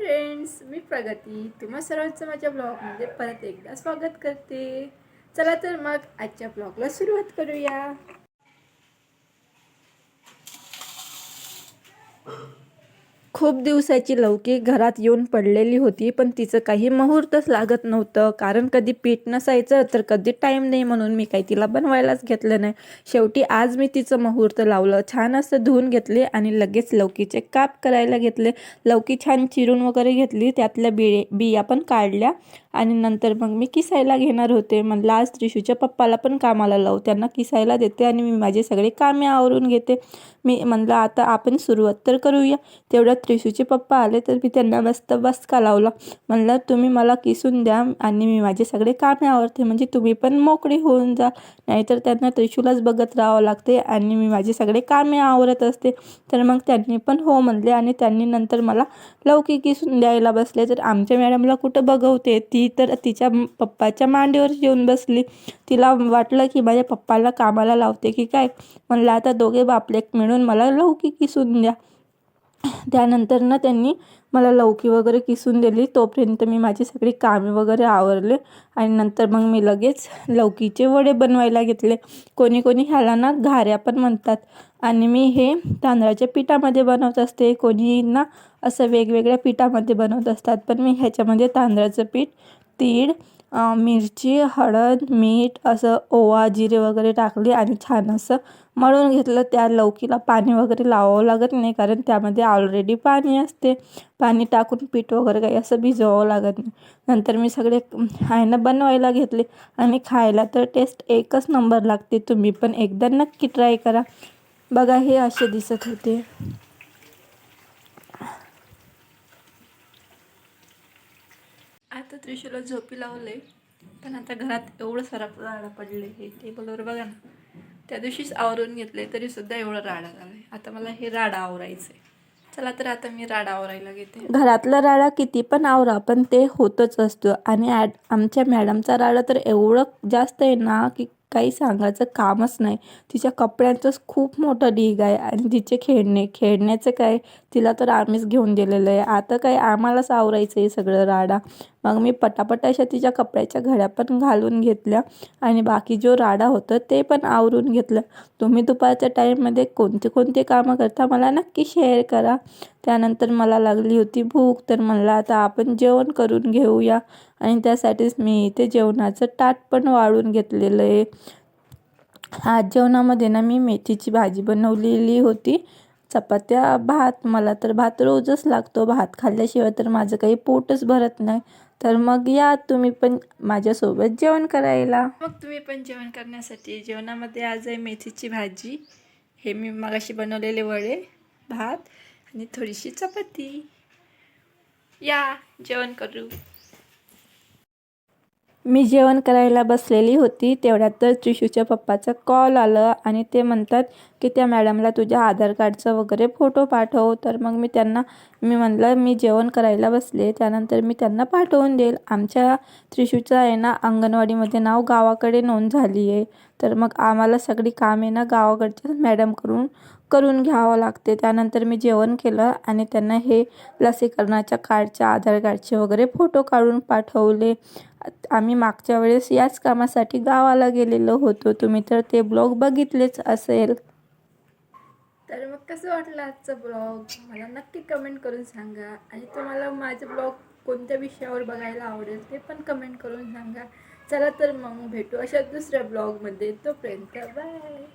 Friends मी प्रगती. तुम्हा सर्वांचं माझ्या ब्लॉगमध्ये परत एकदा स्वागत करते. चला तर मग आजच्या ब्लॉगला सुरुवात करूया. खूप दिवसाची लौकी घरात येऊन पडलेली होती पण तिचं काही मुहूर्तच लागत नव्हतं. कारण कधी पीठ नसायचं तर कधी टाईम नाही म्हणून मी काही तिला बनवायलाच घेतलं नाही. शेवटी आज मी तिचं मुहूर्त लावलं. छान असं धुवून घेतले आणि लगेच लौकीचे काप करायला घेतले. लौकी छान चिरून वगैरे घेतली. त्यातल्या बिळे बिया पण काढल्या आणि नंतर मग मी किसायला घेणार होते. म्हणलं आज त्रिशूच्या पप्पाला पण कामाला लावू. त्यांना किसायला देते आणि मी माझे सगळे कामे आवरून घेते. मी म्हणलं आता आपण सुरुवात तर करूया. तेवढ्यात त्रिशूचे पप्पा आले तर मी त्यांना मस्त बसका लावला म्हणलं तुम्ही मला किसून द्या आणि मी माझे सगळे कामे आवडते म्हणजे तुम्ही पण मोकळी होऊन जा. नाहीतर त्यांना त्रिशूलाच बघत राहावं लागते आणि मी माझे सगळे कामे आवरत असते. तर मग त्यांनी पण हो म्हणले आणि त्यांनी नंतर मला लवकी किसून द्यायला बसले. तर आमच्या मॅडमला कुठं बघवते? ती तर तिच्या पप्पाच्या मांडीवर येऊन बसली. तिला वाटलं की माझ्या पप्पाला कामाला लावते की काय? म्हणलं आता दोघे बापलेक मिळून मला लौकी किसून द्या. त्यानंतर ना त्यांनी मला लौकी वगैरे किसून दिली. तोपर्यंत मी माझी सगळी कामे वगैरे आवरले आणि नंतर मग मी लगेच लौकीचे वडे बनवायला घेतले. कोणी कोणी ह्याला ना घाऱ्या पण म्हणतात आणि मी हे तांदळाच्या पिठामध्ये बनवत असते. कोणी ना असं वेगवेगळ्या पिठामध्ये बनवत असतात. पण मी ह्याच्यामध्ये तांदळाचं पीठ तीळ मिरची हळद मीठ असं ओवा जिरे वगैरे टाकले आणि छान असं मळून घेतलं. त्या लौकीला पाणी वगैरे लावावं लागत नाही कारण त्यामध्ये ऑलरेडी पाणी असते. पाणी टाकून पीठ वगैरे काही असं भिजवावं लागत नाही. नंतर मी सगळे आहे ना बनवायला घेतले आणि खायला तर टेस्ट एकच नंबर लागते. तुम्ही पण एकदा नक्की ट्राय करा. बघा हे असे दिसत होते. आता झोपी लावले पण आता घरात एवढं सारा राडा पडले हे टेबलवर बघा ना. त्या दिवशीच आवरून घेतले तरी सुद्धा एवढं राडा झालाय. आता मला हे राडा आवरायचं आहे चला तर आता मी राडा आवरायला घेते. घरातला राडा किती पण आवरा पण ते होतच असतं. आणि ॲड आमच्या मॅडमचा राडा तर एवढं जास्त आहे ना की काही सांगायचं कामच नाही. तिच्या कपड्यांचंच खूप मोठं ढीग आहे आणि तिचे खेळणे खेळण्याचं काय तिला तर आम्हीच घेऊन दिलेलं आहे. आता काय आम्हालाच आवरायचं आहे सगळं राडा. मग मी पटापट अशा तिच्या कपड्याच्या घड्या पण घालून घेतल्या आणि बाकी जो राडा होतं ते पण आवरून घेतलं. तुम्ही दुपारच्या टाईममध्ये कोणते कोणते कामं करता मला नक्की शेअर करा. त्यानंतर मला लागली होती भूक तर म्हणलं आता आपण जेवण करून घेऊया. आणि त्यासाठीच मी इथे जेवणाचं ताट पण वाढून घेतलेलं आहे. आज जेवणामध्ये ना मी मेथीची भाजी बनवलेली होती. चपात्या भात. मला तर भात रोजच लागतो. भात खाल्ल्याशिवाय तर माझं काही पोटच भरत नाही. तर मग या तुम्ही पण माझ्यासोबत जेवण करायला. मग तुम्ही पण जेवण करण्यासाठी जेवणामध्ये आज आहे मेथीची भाजी. हे मी मगाशी बनवलेले वडे भात आणि थोडीशी चपाती. या जेवण करू. मी जेवण करायला बसलेली होती तेवढ्यात तर त्रिशूच्या पप्पाचा कॉल आलं आणि ते म्हणतात की त्या मॅडमला तुझ्या आधार कार्डचा वगैरे फोटो पाठव. तर मग मी त्यांना मी म्हणलं मी जेवण करायला बसले त्यानंतर मी त्यांना पाठवून देईल. आमच्या त्रिशूचं आहे ना अंगणवाडीमध्ये नाव गावाकडे नोंद झाली आहे तर मग आम्हाला सगळी कामे ना गावाकडच्या मॅडमकडून करून घ्यावं लागते. त्यानंतर मी जेवण केलं आणि त्यांना हे लसीकरणाच्या कार्डच्या आधार कार्डचे वगैरे फोटो काढून पाठवले. आम्ही मागच्या वेळेस याच कामासाठी गावाला गेलेलो होतो. तुम्ही तर ते ब्लॉग बघितलेच असेल. तर मग कसं वाटलं आजचं ब्लॉग? मला नक्की कमेंट करून सांगा. आणि तुम्हाला माझं ब्लॉग कोणत्या विषयावर बघायला आवडेल ते पण कमेंट करून सांगा. चला तर मग भेटू अशा दुसऱ्या ब्लॉगमध्ये. तोपर्यंत बाय